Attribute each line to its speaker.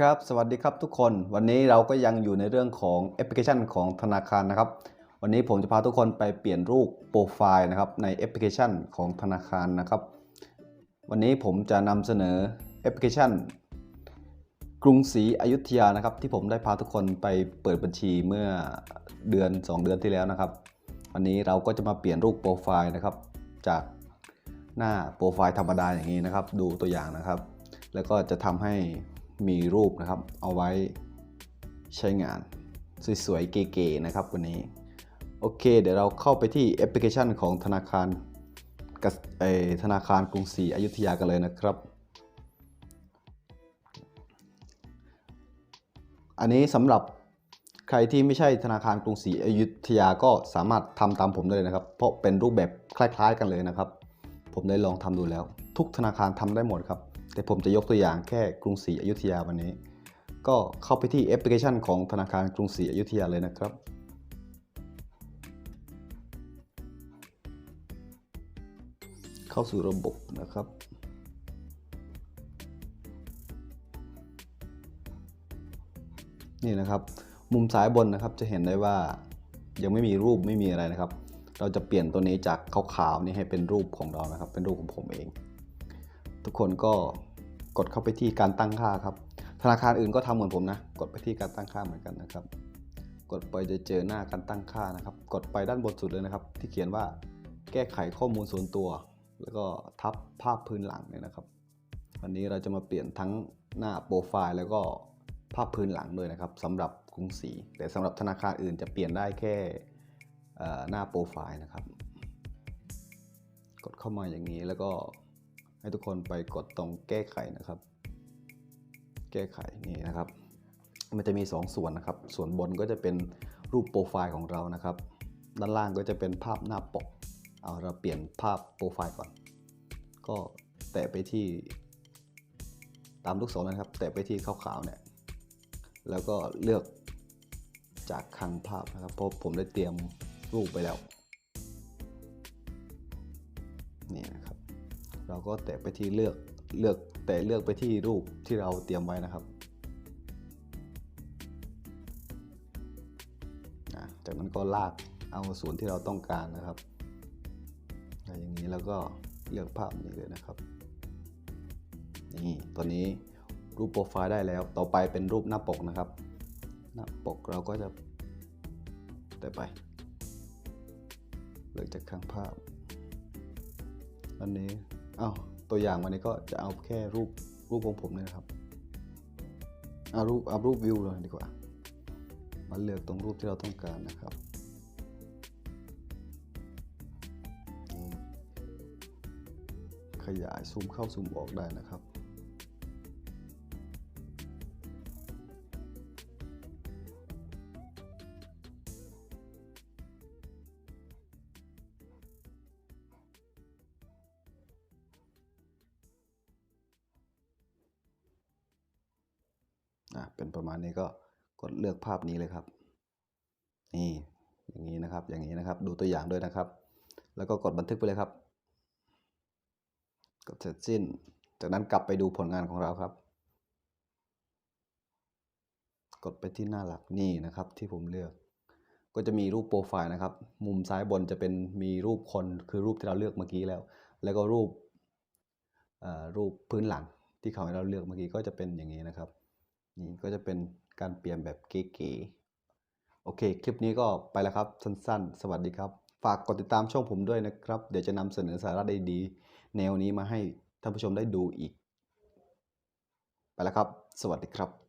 Speaker 1: ครับ สวัสดีครับทุกคน วันนี้เราก็ยังอยู่ในเรื่องของแอปพลิเคชันของธนาคารนะครับ วันนี้ผมจะพาทุกคนไปเปลี่ยนรูปโปรไฟล์นะครับในแอปพลิเคชันของธนาคารนะครับ วันนี้ผมจะนำเสนอแอปพลิเคชัน กรุงศรีอยุธยานะครับ ที่ผมได้พาทุกคนไปเปิดบัญชีเมื่อเดือน 2 เดือนที่แล้วนะครับ วันนี้เราก็จะมาเปลี่ยนรูปโปรไฟล์นะครับ จากหน้าโปรไฟล์ธรรมดาอย่างนี้นะครับ ดูตัวอย่างนะครับ แล้วก็จะทำให้ มีรูปนะครับ เอาไว้ใช้งาน สวยๆ เก๋ๆนะครับวันนี้ โอเค เดี๋ยวเราเข้าไปที่แอปพลิเคชันของธนาคารกสเอ่อธนาคารกรุงศรีอยุธยากันเลยนะครับ อันนี้สำหรับใครที่ไม่ใช่ธนาคารกรุงศรีอยุธยาก็สามารถทำตามผมได้เลยนะครับ เพราะเป็นรูปแบบคล้ายๆ กันเลยนะครับ ผมได้ลองทำดูแล้ว ทุกธนาคารทำได้หมดครับ แต่ผมจะยกตัวอย่างแค่กรุงศรีอยุธยาวันนี้ ก็เข้าไปที่แอปพลิเคชันของธนาคารกรุงศรีอยุธยาเลยนะครับ เข้าสู่ระบบนะครับนี่นะครับมุมซ้ายบนนะครับจะเห็นได้ว่ายังไม่มีรูปไม่มีอะไรนะครับ เราจะเปลี่ยนตัวนี้จากขาวๆนี่ให้เป็นรูปของเรานะครับ เป็นรูปของผมเอง ทุกคนก็กดเข้าไปที่การตั้งค่าครับ ธนาคารอื่นก็ทำเหมือนผมนะ กดไปที่การตั้งค่าเหมือนกันนะครับ กดไปจะเจอหน้าการตั้งค่านะครับ กดไปด้านบนสุดเลยนะครับ ที่เขียนว่าแก้ไขข้อมูลส่วนตัว แล้วก็ทับภาพพื้นหลังเนี่ยนะครับ วันนี้เราจะมาเปลี่ยนทั้งหน้าโปรไฟล์แล้วก็ภาพพื้นหลังด้วยนะครับสำหรับกรุงศรีแต่สำหรับธนาคารอื่นจะเปลี่ยนได้แค่หน้าโปรไฟล์นะครับ กดเข้ามาอย่างนี้แล้วก็ ให้ทุกคนไปกดตรงแก้ไขนะครับ แก้ไขนี่นะครับ มันจะมี 2 ส่วนนะครับ ส่วนบนก็จะเป็นรูปโปรไฟล์ของเรานะครับ ด้านล่างก็จะเป็นภาพหน้าปก เอาเราเปลี่ยนภาพโปรไฟล์ก่อน ก็แตะไปที่ตามลูกศรนะครับ แตะไปที่ขาวๆเนี่ย แล้วก็เลือกจากคลังภาพนะครับ เพราะผมได้เตรียมรูปไปแล้ว เราก็แตะไปที่เลือกเลือกแต่เลือกไปที่รูปที่เราเตรียมไว้นะครับ จากนั้นก็ลากเอาส่วนที่เราต้องการนะครับอะไรอย่างนี้แล้วก็เลือกภาพนี้เลยนะครับ นี่ตอนนี้รูปโปรไฟล์ได้แล้ว ต่อไปเป็นรูปหน้าปกนะครับ หน้าปกเราก็จะแต่ไป เลือกจากข้างภาพ อันนี้ เอ้าตัวอย่างวันนี้ก็จะเอาแค่รูปรูปของผมเนี่ยนะครับเอารูปเอารูปวิวเลยดีกว่ามาเลือกตรงรูปที่เราต้องการนะครับขยายซูมเข้าซูมออกได้นะครับ อะเป็นประมาณนี้ก็กดเลือกภาพนี้เลยครับ นี่อย่างนี้นะครับ อย่างนี้นะครับ ดูตัวอย่างด้วยนะครับ แล้วก็กดบันทึกไปเลยครับ กดเสร็จสิ้น จากนั้นกลับไปดูผลงานของเราครับ กดไปที่หน้าหลักนี่นะครับ ที่ผมเลือก ก็จะมีรูปโปรไฟล์นะครับ มุมซ้ายบนจะเป็นมีรูปคนคือรูปที่เราเลือกเมื่อกี้แล้ว แล้วก็รูปเอ่อรูปพื้นหลังที่เขาให้เราเลือกเมื่อกี้ก็จะเป็นอย่างนี้นะครับ นี่ก็จะเป็นการเปลี่ยนแบบเก๋ๆโอเค คลิปนี้ก็ไปแล้วครับ สั้นๆ สวัสดีครับ ฝากกดติดตามช่องผมด้วยนะครับ เดี๋ยวจะนำเสนอสาระดีๆแนวนี้มาให้ท่านผู้ชมได้ดูอีก ไปแล้วครับ สวัสดีครับ